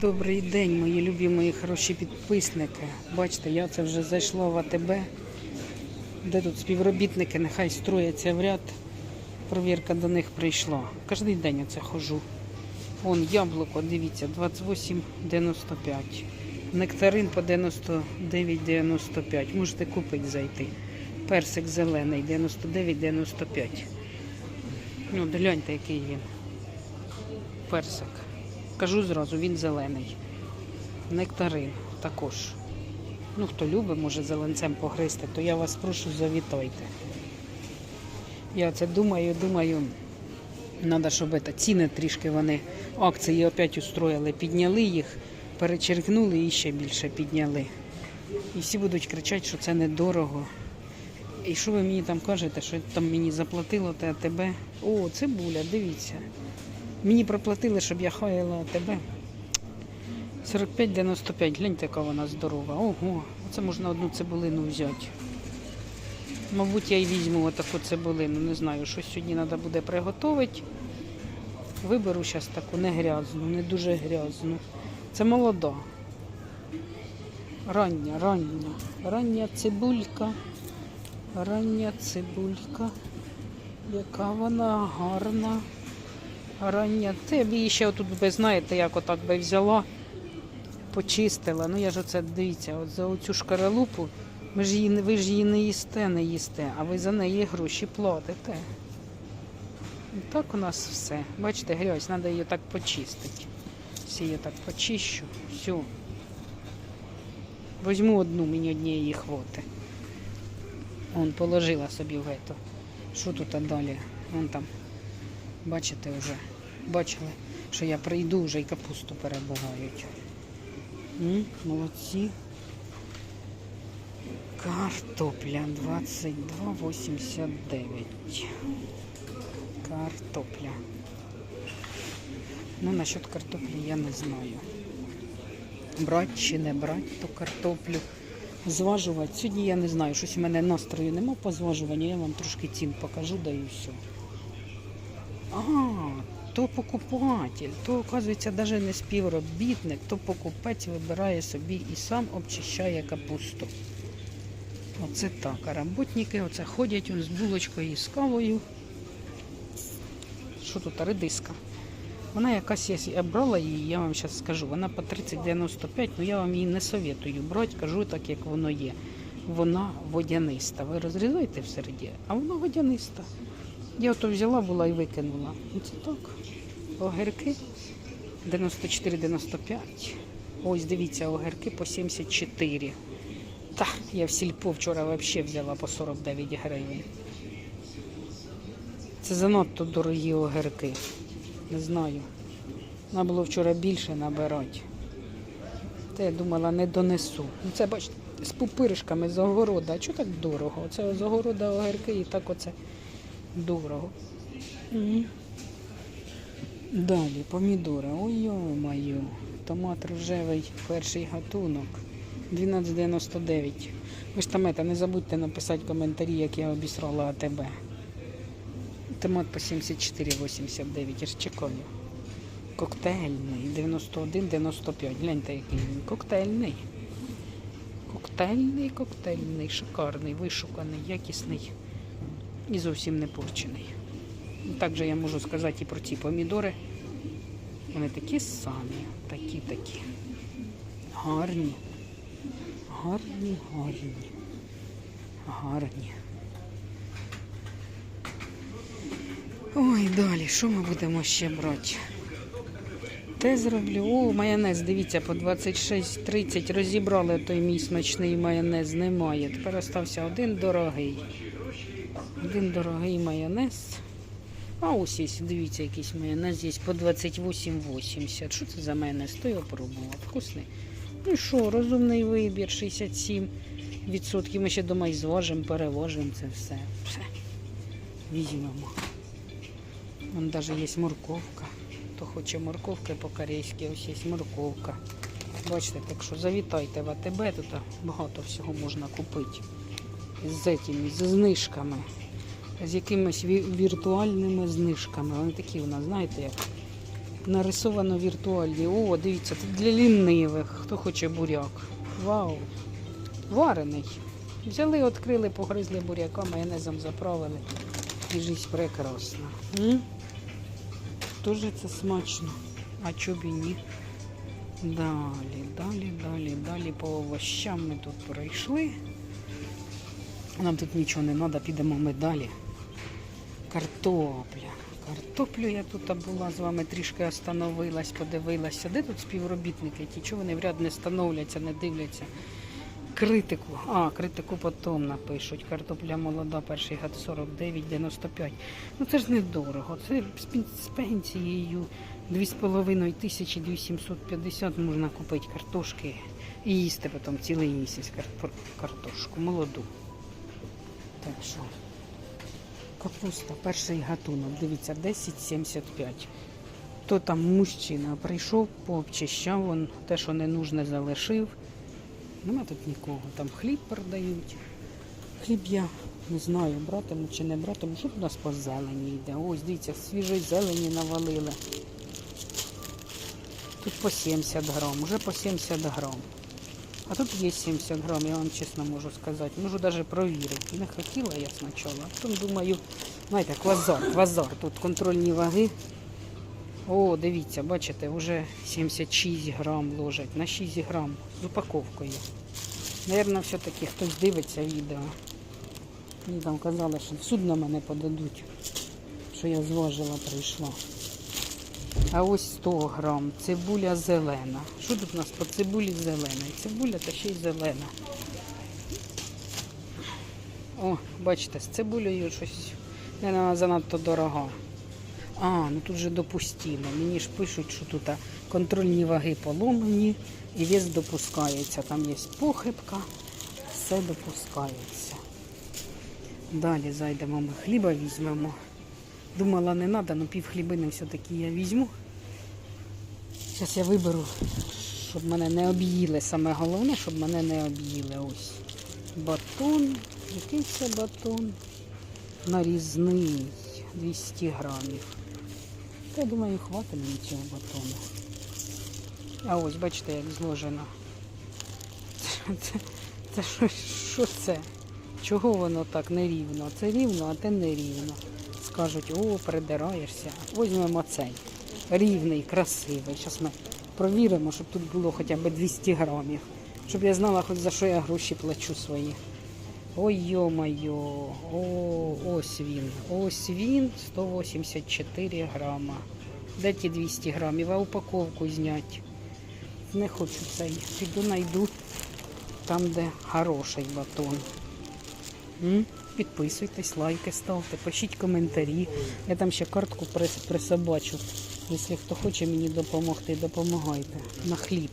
Добрий день, мої любі, мої хороші підписники. Бачите, я це вже зайшла в АТБ, де тут співробітники нехай строяться в ряд. Провірка до них прийшла. Кожен день я це хожу. Вон яблуко, дивіться, 28,95. Нектарин по 99,95. Можете купити зайти. Персик зелений 99,95. Ну, гляньте, який він. Персик. Кажу зразу, він зелений. Нектарин також. Ну, хто любить, може зеленцем погризти, то я вас прошу, завітайте. Я це думаю, думаю, треба, щоб це, ціни трішки вони акції опять устроїли, підняли їх, перечеркнули і ще більше підняли. І всі будуть кричати, що це недорого. І що ви мені там кажете, що там мені заплатило те тебе? О, цибуля, дивіться. Мені проплатили, щоб я хаяла тебе. 45,95. Гляньте, яка вона здорова. Ого, це можна одну цибулину взяти. Мабуть, я й візьму отаку цибулину. Не знаю, що сьогодні треба буде приготувати. Виберу зараз таку не грязну, не дуже грязну. Це молода. Рання, рання. Рання цибулька. Рання цибулька. Яка вона гарна. Рання. Це б її ще отут би, знаєте, як отак би взяла, почистила. Ну я ж оце дивіться, от за оцю шкаралупу, ми ж її, ви ж її не їсте, не їсте, а ви за неї гроші платите. І так у нас все. Бачите, грязь, треба її так почистити. Всі її так почищу. Все. Возьму одну, мені однієї хвоти. Он положила собі в ето. Що тут далі? Вон там. Бачите вже. Бачили, що я прийду вже і капусту перебирають. Молодці. Картопля 22,89. Картопля. Ну, насчет картоплі я не знаю. Брать чи не брать ту картоплю. Зважувати. Сьогодні я не знаю, щось у мене настрою нема по зважуванню, я вам трошки цін покажу, да і все. А, то покупатель, то, оказується, навіть не співробітник, то покупець вибирає собі і сам обчищає капусту. Оце так. А роботники оце ходять з булочкою і з кавою. Що тут редиска? Вона якась є, я брала її, я вам зараз скажу. Вона по 30,95, але я вам її не советую брати, кажу так, як воно є. Вона водяниста. Ви розрізаєте всередині, а вона водяниста. Я ото взяла була і викинула. Ну, Це так. Огірки 94,95. Ось дивіться, огірки по 74. Та, я в сільпо вчора взагалі взяла по 49 гривень. Це занадто дорогі огірки. Не знаю. Треба було вчора більше набирати. Та я думала, не донесу. Ну це бачите, з пупиришками з огорода. Чого так дорого? Оце з огорода огірки і так оце дорого. Далі помідори. Ой маю. Томат рожевий, перший гатунок. 12,99. Ви ж там не забудьте написати коментарі, як я обісрала АТБ. Томат по 74,89. Я ж чекаю. Коктейльний 91,95. Гляньте, який він. Коктейльний. Коктейльний, коктейльний, шикарний, вишуканий, якісний і зовсім не порчений. І Так же я можу сказати і про ці помідори. Вони такі самі, такі-такі. Гарні. Гарні, гарні. Гарні. Ой, далі, що ми будемо ще брати? Те зроблю. О, майонез, дивіться, по 26,30 розібрали той мій смачний майонез, немає. Тепер остався один дорогий. Один дорогий майонез. А ось є, дивіться, якийсь майонез є по 28,80. Що це за майонез? То я пробував. Вкусний. Ну що, розумний вибір, 67 відсотків. Ми ще дома і зважимо, переважимо це все. Все. Візьмемо. Вон навіть є морковка. Хто хоче морковки по-корейськи, ось є морковка. Бачите, так що завітайте в АТБ, тут багато всього можна купити. З этими, з знижками. З якимись віртуальними знижками. Вони такі у нас, знаєте, як Нарисовано віртуальні. О, дивіться, це для лінивих. Хто хоче буряк. Вау. Варений. Взяли, відкрили, погризли буряка, майонезом заправили. І життя прекрасна. М? Дуже це смачно. А чоб і ні? Далі, далі, далі, далі по овощам ми тут пройшли. Нам тут нічого не треба, підемо ми далі. Картопля. Картоплю я тут була з вами трішки остановилась, подивилася. Де тут співробітники? Ті чого вони в ряд не становляться, не дивляться. Критику. А, критику потім напишуть. Картопля молода, перший гад 49,95. Ну це ж недорого. Це з пен- з пенсією 2,5 тисячі 2750 можна купити картошки і їсти потім цілий місяць кар- картошку молоду. Так що. Капуста, перший гатунок, дивіться, 10,75. То там мужчина прийшов, пообчищав, он те, що не нужне, залишив. Нема тут нікого. Там хліб продають. Хліб я не знаю, братиму чи не братиму. Що у нас по зелені йде? Ось, дивіться, свіжої зелені навалили. Тут по 70 грам, уже по 70 грам. А тут є 70 грам, я вам чесно можу сказати. Можу навіть провірити. Не хотіла я спочатку, а потім думаю, знаєте, квазар, квазар. Тут контрольні ваги. О, дивіться, бачите, вже 76 грам ложать на 6 грам з упаковкою. Наверно, все-таки хтось дивиться відео. Мені там казали, що в суд мене подадуть, що я зважила прийшла. А ось 100 грам. Цибуля зелена. Що тут у нас по цибулі зелена? Цибуля та ще й зелена. О, бачите, з цибулею щось не занадто дорога. А, ну тут же допустимо. Мені ж пишуть, що тут контрольні ваги поломані і вес допускається. Там є похибка, все допускається. Далі зайдемо ми хліба візьмемо. Думала, не треба, але пів хлібини все-таки я візьму. Зараз я виберу, щоб мене не об'їли. Саме головне, щоб мене не об'їли. Ось. Батон. Який це батон? Нарізний. 200 грамів. Та, я думаю, хватить мені цього батону. А ось, бачите, як зложено. Це, що це? Чого воно так нерівно? Це рівно, а те нерівно. Скажуть, о, придираєшся. Візьмемо цей. Рівний, красивий. Зараз ми провіримо, щоб тут було хоча б 200 грамів. Щоб я знала, хоч за що я гроші плачу свої. Ой, йо-моє, о, ось він. Ось він 184 грама. Де ті 200 грамів, а упаковку зняти. Не хочу цей. Піду знайду там, де хороший батон. М? Підписуйтесь, лайки ставте, пишіть коментарі. Я там ще картку присобачу. Якщо хто хоче мені допомогти, допомагайте. На хліб.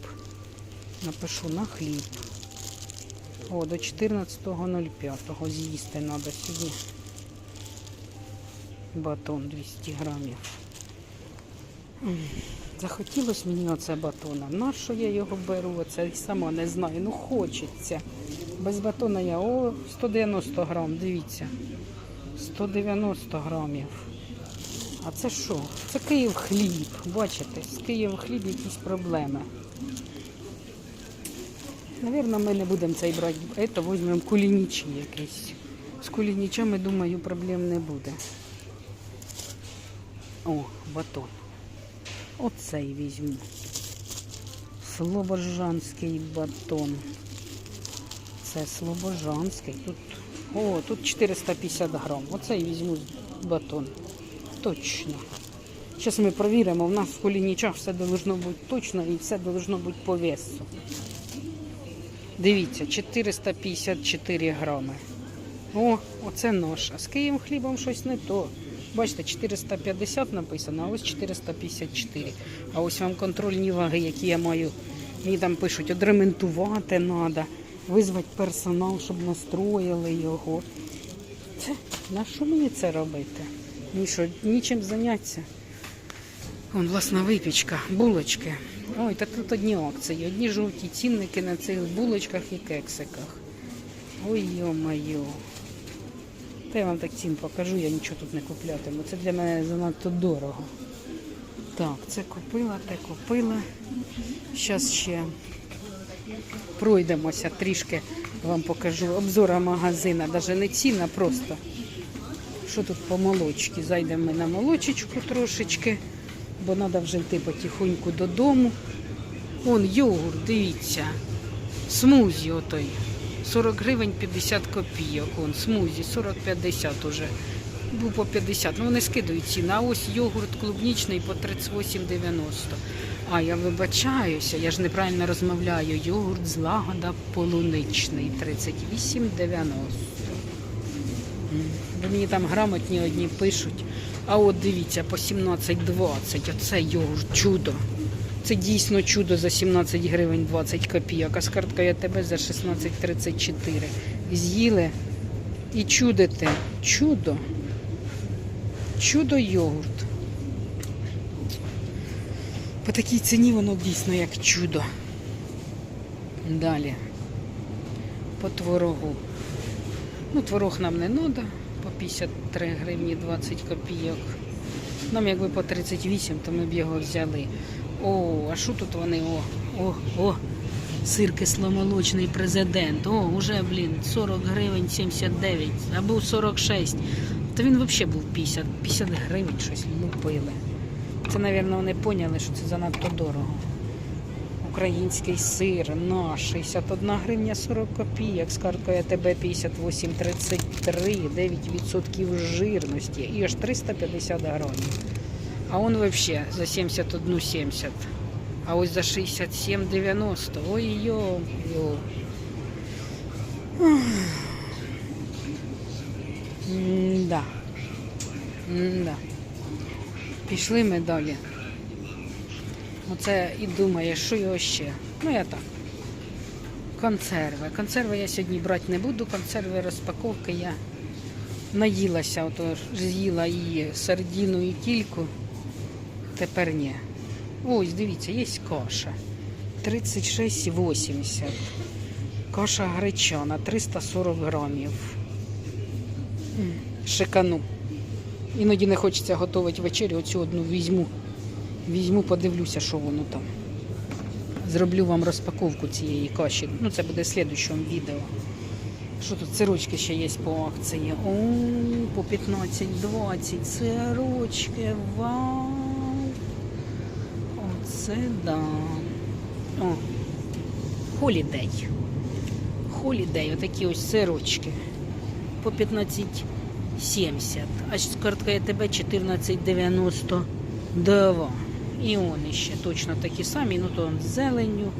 Напишу на хліб. О, до 14.05 з'їсти треба сьогодні. Батон 200 грамів. Захотілося мені оце батона. На що я його беру? Оце сама не знаю. Ну хочеться. Без батона я о 190 грам, дивіться. 190 грамів. А це що? Це Київ хліб. Бачите, з Київ хліб якісь проблеми. Навірно, ми не будемо цей брати. Це візьмемо кулінічі якісь. З кулінічами, думаю, проблем не буде. О, батон. Оцей візьму. Слобожанський батон. Це Слобожанський. Тут, о, тут 450 грам. Оцей візьму батон. Точно. Зараз ми перевіримо. У нас в кулінічах все должно бути точно і все должно бути по весу. Дивіться, 454 грами. О, оце нож. А з Києвом хлібом щось не то. Бачите, 450 написано, а ось 454. А ось вам контрольні ваги, які я маю. Мені там пишуть, одремонтувати треба, визвати персонал, щоб настроїли його. Це, на що мені це робити? Мені що, нічим зайнятися? Вон власна випічка, булочки. Ой, та тут одні акції, одні жовті цінники на цих булочках і кексиках. Ой, йо-моє. Та я вам так цін покажу, я нічого тут не куплятиму. Це для мене занадто дорого. Так, це купила, те купила. Зараз ще пройдемося трішки, вам покажу обзора магазина, навіть не ціна, просто. Що тут по молочці? Зайдемо ми на молочечку трошечки, бо треба вже йти потихоньку додому. Вон йогурт, дивіться. Смузі отой. 40 гривень 50 копійок. Вон, смузі 40-50 уже. Був по 50. Ну вони скидують ціну. А ось йогурт клубнічний по 38,90. А я вибачаюся, я ж неправильно розмовляю. Йогурт злагода полуничний 38,90. Бо мені там грамотні одні пишуть. А от дивіться, по 17,20. Оце йогурт, чудо. Це дійсно чудо за 17 гривень 20 копійок, а з карткою АТБ за 16,34. З'їли і чудите. Чудо. Чудо йогурт. По такій ціні воно дійсно як чудо. Далі. По творогу. Ну, творог нам не треба. По 53 гривні 20 копійок. Нам якби по 38, то ми б його взяли. О, а що тут вони? О, о, о, сир кисломолочний президент. О, уже, блін, 40 гривень 79, або 46. Та він взагалі був 50, 50 гривень щось лупили. Це, мабуть, вони поняли, що це занадто дорого. Український сир наш 61 гривня 40 копійок, з карткою АТБ 58,33, 9% жирності і аж 350 грамів. А он вообще за 71,70. А ось за 67,90. Ой-йо. йо. Да. Да. Пішли ми далі. Оце і думає, що його ще. Ну я так. Консерви. Консерви я сьогодні брати не буду. Консерви розпаковки я наїлася, ото з'їла і сардіну, і кільку. Тепер ні. Ось, дивіться, є каша. 36,80. Каша гречана 340 грамів. Шикану. Іноді не хочеться готувати вечерю, оцю одну візьму. Візьму, подивлюся, що воно там. Зроблю вам розпаковку цієї каші. Ну, це буде в слідчому відео. Що тут сирочки ще є по акції? О, по 15-20 сирочки. Вау! Оце да. О, холідей. Холідей, отакі ось сирочки. По 15,70. А з карткою ТБ 14,92. І вони ще точно такі самі, ну то з зеленню,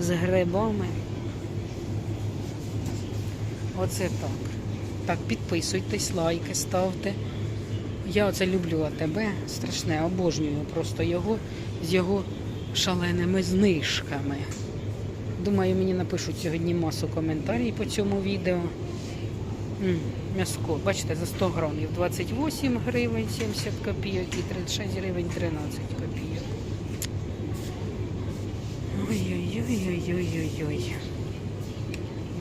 з грибами. Оце так. Так, підписуйтесь, лайки ставте. Я оце люблю АТБ, страшне, обожнюю просто його з його шаленими знижками. Думаю, мені напишуть сьогодні масу коментарів по цьому відео. М'яско, бачите, за 100 грамів 28 гривень 70 копійок і 36 гривень 13 копійок. Ой-ой-ой-ой-ой-ой.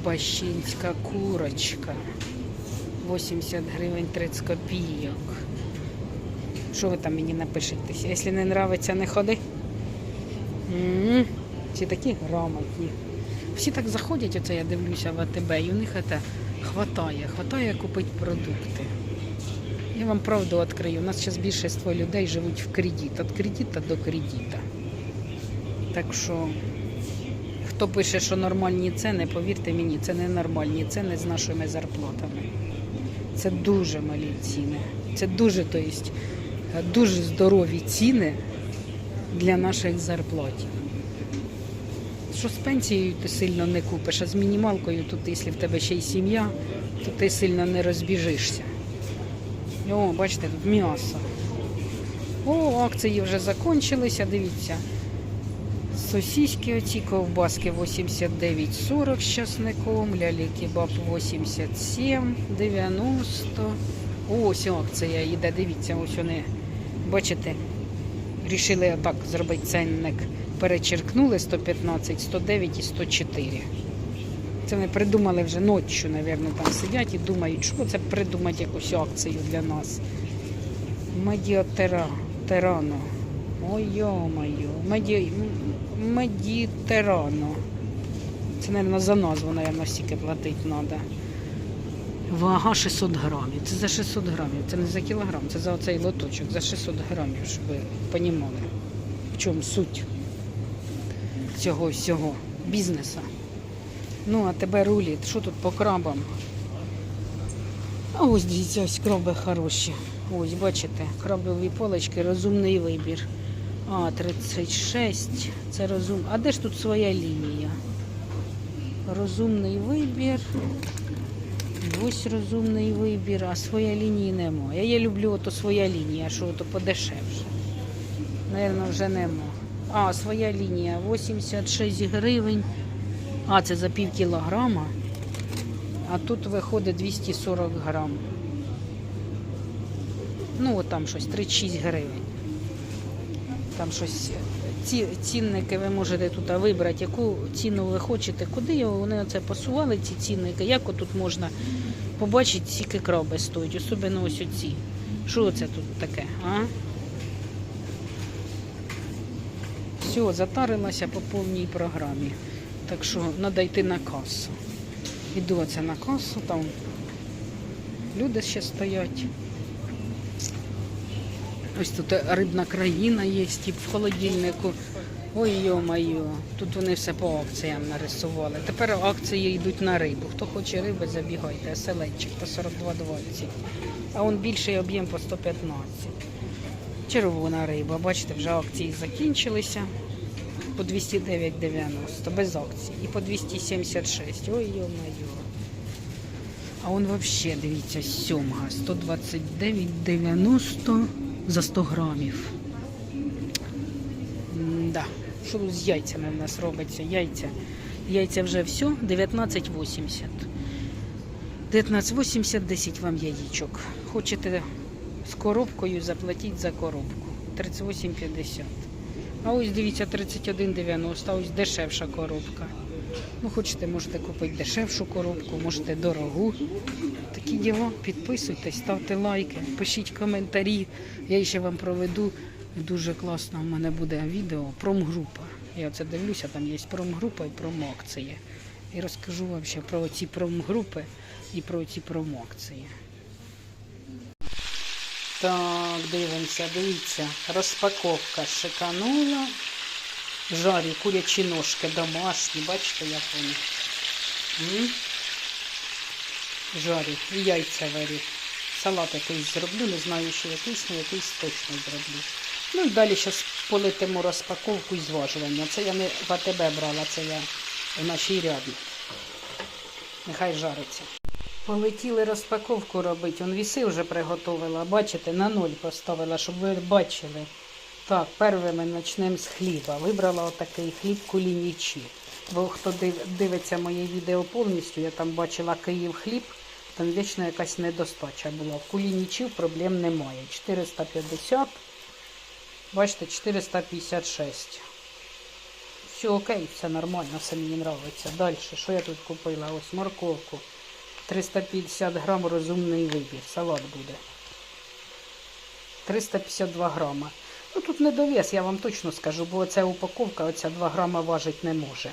Бащинська курочка. 80 гривень 30 копійок. Що ви там мені напишете? Якщо не нравиться, не ходи. Всі такі грамотні. Всі так заходять, оце я дивлюся в АТБ, і у них це хватає, хватає купити продукти. Я вам правду відкрию. У нас зараз більшість людей живуть в кредит, від кредита до кредита. Так що, хто пише, що нормальні ціни, повірте мені, це не нормальні ціни з нашими зарплатами. Це дуже малі ціни. Це дуже, то есть, дуже здорові ціни для наших зарплат. Що з пенсією ти сильно не купиш, а з мінімалкою тут, якщо в тебе ще й сім'я, то ти сильно не розбіжишся. О, бачите, тут м'ясо. О, акції вже закінчилися, дивіться. Сосиски оці ковбаски 89,40 з часником, лялі кебаб 87, 90. Ось акція йде, дивіться, ось вони, бачите, рішили отак зробити ценник. Перечеркнули 115, 109 і 104. Це вони придумали вже ночі, мабуть, там сидять і думають, що це придумати якусь акцію для нас. Медіатера, Терано. Ой, йо-моє. Меді... Медітерано. Це, мабуть, за назву, мабуть, стільки платити треба. Вага 600 грамів. Це за 600 грамів. Це не за кілограм, це за оцей лоточок, за 600 грамів, щоб ви розуміли, в чому суть цього всього бізнесу. Ну, а тебе рулить. Що тут по крабам? А ось дивіться, ось краби хороші. Ось, бачите, крабові полочки, розумний вибір. А, 36. Це розум. А де ж тут своя лінія? Розумний вибір. Ось розумний вибір, а своя лінії немає. Я люблю ото своя лінія, що ото подешевше. Наверно, вже нема. А, своя лінія 86 гривень. А, це за пів кілограма. А тут виходить 240 грам. Ну, от там щось 36 гривень. Там щось. Ці цінники ви можете тут вибрати, яку ціну ви хочете, куди вони оце посували, ці цінники, як отут можна побачити, скільки краби стоять, особливо ось оці. Що це тут таке? а? Все, затарилася по повній програмі. Так що треба йти на касу. Іду оце на касу, там люди ще стоять. Ось тут рибна країна є, тип в холодильнику. Ой йо-моє, тут вони все по акціям нарисували. Тепер акції йдуть на рибу. Хто хоче риби, забігайте. Селедчик по 42,20. А он більший об'єм по 115. Червона риба. Бачите, вже акції закінчилися. По 209,90 без акцій. І по 276. Ой йо-моє. А он вообще, дивіться, сьомга 129,90 за 100 грамів. Да. Що з яйцями в нас робиться? Яйця. Яйця вже все, 19,80. 19,80, 10 вам яєчок. Хочете з коробкою, заплатіть за коробку. 38,50. А ось дивіться, 31,90, а ось дешевша коробка. Ну, хочете, можете купити дешевшу коробку, можете дорогу. Такі діла. Підписуйтесь, ставте лайки, пишіть коментарі. Я ще вам проведу. Дуже класно в мене буде відео промгрупа. Я оце дивлюся, там є промгрупа і промоакції. І розкажу вам ще про ці промгрупи і про ці промоакції. Так, дивимося, дивіться. Розпаковка шиканула. Жарі курячі ножки домашні, бачите, як вони. Жарі. І яйця варю. Салат якийсь зроблю, не знаю, що якийсь, але якийсь точно зроблю. Ну і далі зараз полетимо розпаковку і зважування. Це я не в АТБ брала, це я в нашій ряді. Нехай жариться. Полетіли розпаковку робити. Он віси вже приготувала. Бачите, на ноль поставила, щоб ви бачили. Так, перше ми почнемо з хліба. Вибрала отакий хліб кулінічі. Бо хто дивиться моє відео повністю, я там бачила Київ хліб, там вічно якась недостача була. Кулінічів проблем немає. 450, бачите, 456. Все окей, все нормально, все мені подобається. Далі, що я тут купила? Ось морковку. 350 грам розумний вибір. Салат буде. 352 грама. Ну тут не довес, я вам точно скажу, бо ця упаковка оця 2 грама важить не може.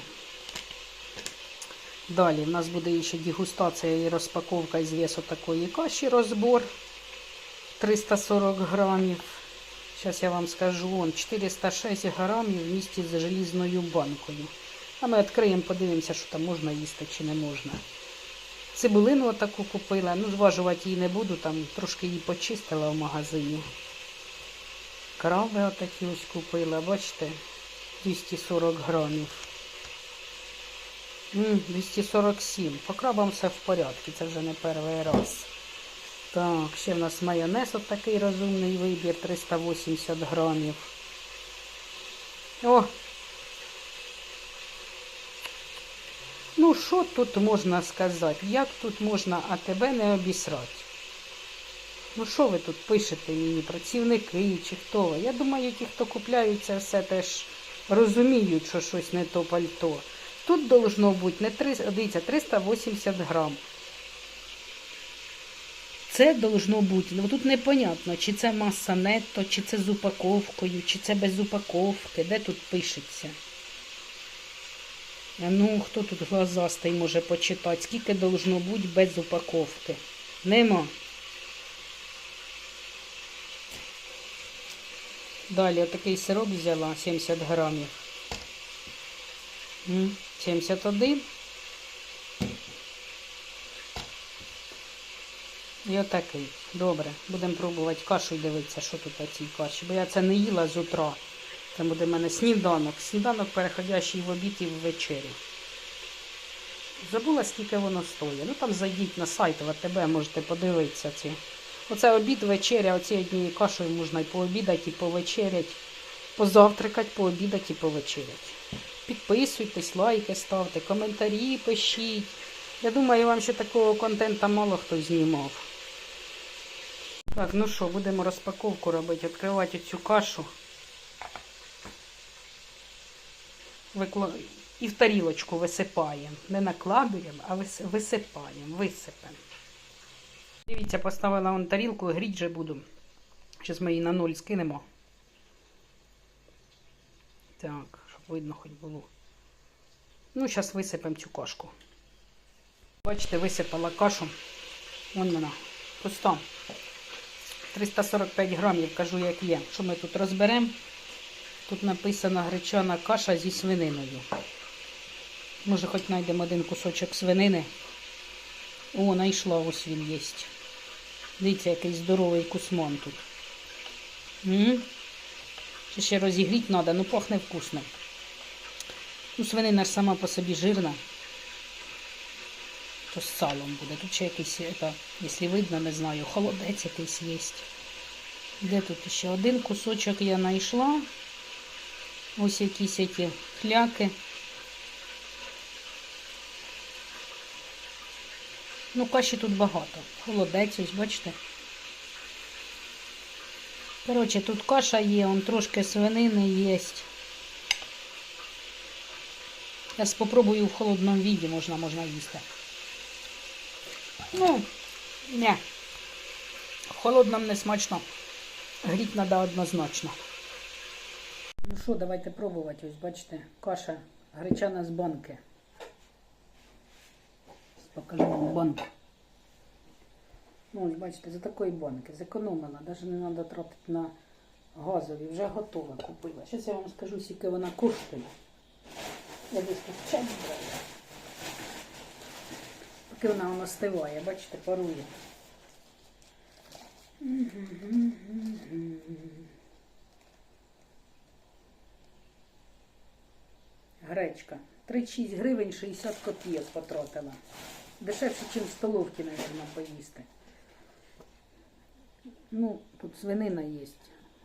Далі в нас буде ще дегустація і розпаковка із весу такої каші розбор 340 грамів. Зараз я вам скажу, вон 406 грамів в місті з желізною банкою. А ми відкриємо, подивимося, що там можна їсти чи не можна. Цибулину отаку купила. Ну, зважувати її не буду, там трошки її почистила в магазині. Крави отакі ось купила, бачите, 240 грамів. М, 247. По крабам все в порядку, це вже не перший раз. Так, ще в нас майонез от такий розумний вибір, 380 грамів. О! Ну, що тут можна сказати? Як тут можна АТБ не обісрати? Ну, що ви тут пишете мені, працівники чи хто? Я думаю, ті, хто купляють це все, теж розуміють, що щось не то пальто. Тут должно бути не 3, дивіться, 380 грам. Це должно бути. Ну тут непонятно, чи це маса нетто, чи це з упаковкою, чи це без упаковки. Де тут пишеться? Ну, хто тут глазастий може почитати? Скільки должно бути без упаковки? Нема. Далі отакий сироп взяла 70 грамів. 71. І отакий. Добре. Будемо пробувати кашу дивитися, що тут у цій каші. Бо я це не їла з утра. Це буде в мене сніданок. Сніданок, переходящий в обід і в вечерю. Забула, скільки воно стоїть. Ну там зайдіть на сайт ВТБ, можете подивитися ці. Оце обід, вечеря, оці однією кашею можна і пообідати, і повечерять, позавтракати, пообідати і повечерять. Підписуйтесь, лайки ставте, коментарі пишіть. Я думаю, вам ще такого контента мало хто знімав. Так, ну що, будемо розпаковку робити, відкривати цю кашу. І в тарілочку висипаємо. Не накладуємо, а вис... висипаємо, висипемо. Дивіться, поставила вон тарілку, гріть же буду. Зараз ми її на ноль скинемо. Так, щоб видно хоч було. Ну, зараз висипемо цю кашку. Бачите, висипала кашу. Вон вона. Пуста. 345 грамів, кажу, як є. Що ми тут розберемо? Тут написано гречана каша зі свининою. Може, хоч знайдемо один кусочок свинини. О, знайшла, ось він є. Дивіться, який здоровий кусман тут. М? Ще ще розігріти треба, ну пахне вкусно. Ну, свинина ж сама по собі жирна. То з салом буде. Тут ще якийсь, это, якщо видно, не знаю, холодець якийсь є. Де тут ще один кусочок я знайшла. Ось якісь ці хляки. Ну, каші тут багато. Холодець, ось, бачите. Коротше, тут каша є, он трошки свинини є. Я спробую в холодному віді, можна, можна їсти. Ну, не. В холодному не смачно. Гріть треба однозначно. Ну що, давайте пробувати. Ось бачите, каша гречана з банки. Покажу вам банку. Ну, ось бачите, за такої банки. Зекономила. Навіть не треба тратити на газові. Вже готова купила. Зараз я вам скажу, скільки вона коштує. Я десь тут чай брала. Поки вона воно стиває, бачите, парує. Гречка. 36 гривень 60 копійок потратила. Дешевше, ніж в столовці, мабуть, поїсти. Ну, тут свинина є.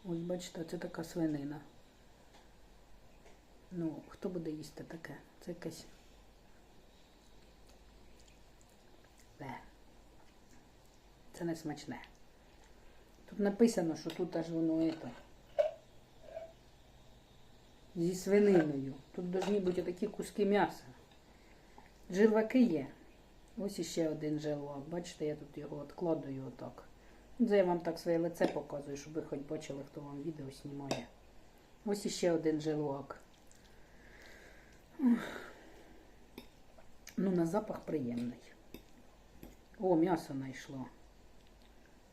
Ось бачите, це така свинина. Ну, хто буде їсти таке? Це якесь. Бе. Це не смачне. Тут написано, що тут аж воно это. Зі свининою. Тут повинні бути такі куски м'яса. Жирваки є. Ось іще один жилвак. Бачите, я тут його відкладую отак. Це я вам так своє лице показую, щоб ви хоч бачили, хто вам відео знімає. Ось іще один жилвак. Ну, на запах приємний. О, м'ясо знайшло.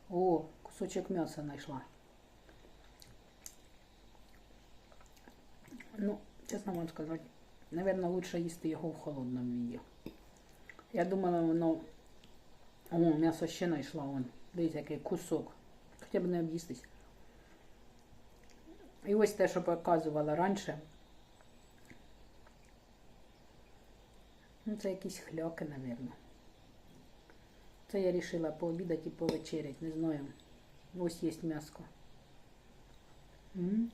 О, кусочок м'яса знайшла. Ну, чесно вам сказати, наверное, лучше їсти його в холодному віді. Я думала, воно. О, м'ясо ще знайшла вон. Дивіться, який кусок. Хоча б не об'їстись. І ось те, що показувала раніше. Ну, це якісь хляки, напевно. Це я вирішила пообідати і повечеряти, не знаю. Ось є м'яско. М?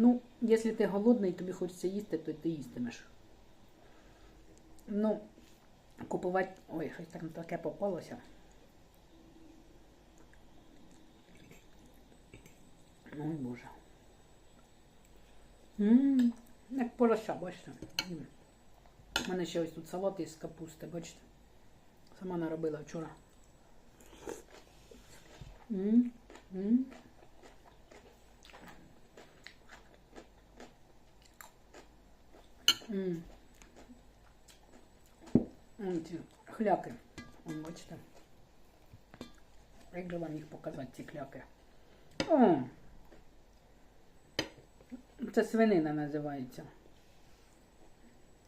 Ну, якщо ти голодний, тобі хочеться їсти, то ти їстимеш. Ну, купувати... Ой, щось там таке попалося. Ой, Боже. Ммм, як порося, бачите. У мене ще ось тут салат із капусти, бачите? Сама наробила вчора. М, м. М. М, ці Хляки. Вон, бачите. Як же вам їх показати, ці кляки? О! Це свинина називається.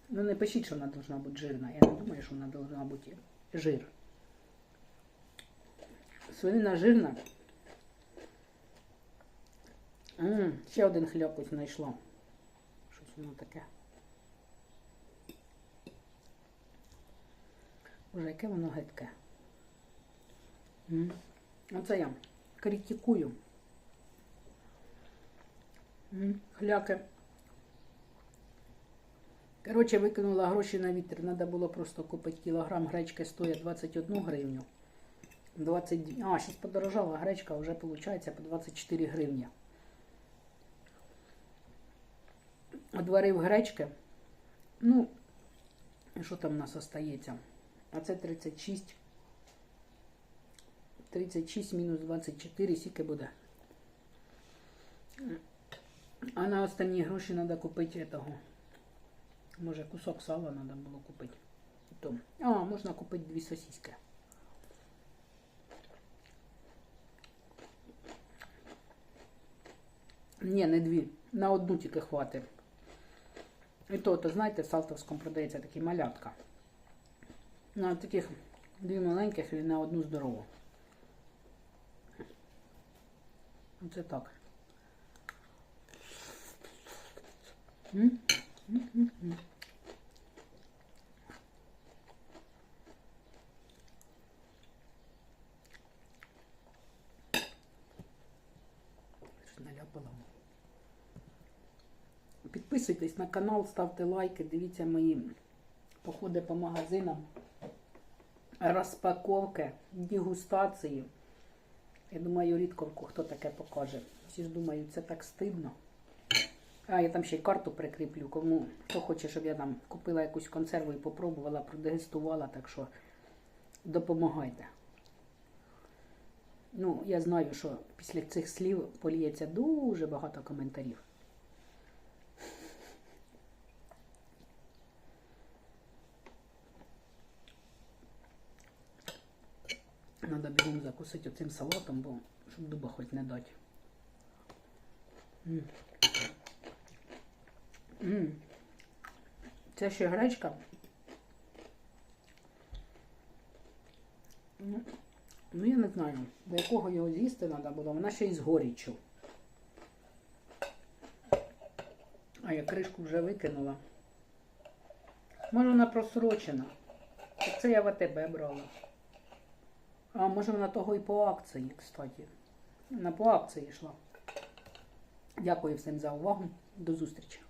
Ну не пишіть, що вона должна бути жирна. Я не думаю, що вона должна бути жир. Свинина жирна. М, ще один хліб ось знайшла. Щось воно таке. Боже, яке воно гидке. Оце я критикую. М, Хляки. Коротше, викинула гроші на вітер. Треба було просто купити кілограм гречки стоїть 21 гривню. 20... А, зараз подорожала гречка, вже виходить по 24 гривні. Одварив гречки. Ну, що там у нас остається? А це 36. 36 мінус 24, скільки буде. А на останні гроші треба купити того. Може кусок сала треба було купити. А, можна купити дві сосиски. Ні, не дві. На одну тільки хватить. І то, то знаєте, в Салтовському продається такі малятка. На таких дві маленьких і на одну здорову. Оце так. Підписуйтесь на канал, ставте лайки, дивіться мої походи по магазинам, розпаковки, дегустації. Я думаю, рідко хто таке покаже. Всі ж думають, це так стидно. А, я там ще й карту прикріплю. Кому хто хоче, щоб я там купила якусь консерву і попробувала, продегустувала, так що допомагайте. Ну, я знаю, що після цих слів поліється дуже багато коментарів. Надо бігом закусити оцим салатом, бо щоб дуба хоч не дати. М. М. Це ще гречка. Ну, ну, я не знаю, до якого його з'їсти треба було. Вона ще й з горіччю. А я кришку вже викинула. Може вона просрочена. Це я в АТБ брала. А може вона того і по акції, кстати. Вона по акції йшла. Дякую всім за увагу. До зустрічі.